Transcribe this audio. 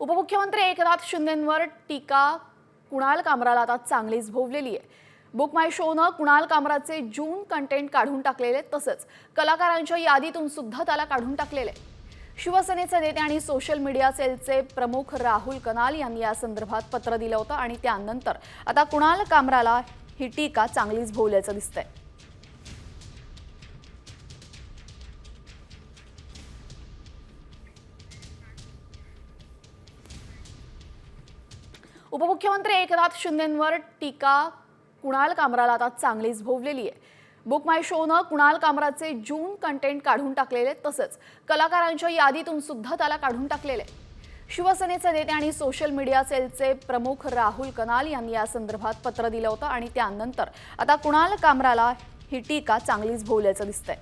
उपमुख्यमंत्री एकनाथ शिंदेंवर टीका कुणाल कामराला आता चांगलीच भोवलेली आहे. बुक माय शोनं कुणाल कामराचे जून कंटेंट काढून टाकलेले तसंच कलाकारांच्या यादीतून सुद्धा त्याला काढून टाकलेले. शिवसेनेचे नेते आणि सोशल मीडिया सेलचे प्रमुख राहुल कनाल यांनी या संदर्भात पत्र दिलं होतं आणि त्यानंतर आता कुणाल कामराला ही टीका चांगलीच भोवल्याचं दिसतंय. उपमुख्यमंत्री एकनाथ शिंदेंवर टीका कुणाल कामराला आता चांगलीच भोवलेली आहे. बुक माय शोनं कुणाल कामराचे जून कंटेंट काढून टाकलेले तसंच कलाकारांच्या यादीतून सुद्धा त्याला काढून टाकलेले. शिवसेनेचे नेते आणि सोशल मीडिया सेलचे प्रमुख राहुल कनाल यांनी या संदर्भात पत्र दिलं होतं आणि त्यानंतर आता कुणाल कामराला ही टीका चांगलीच भोवल्याचं दिसतंय.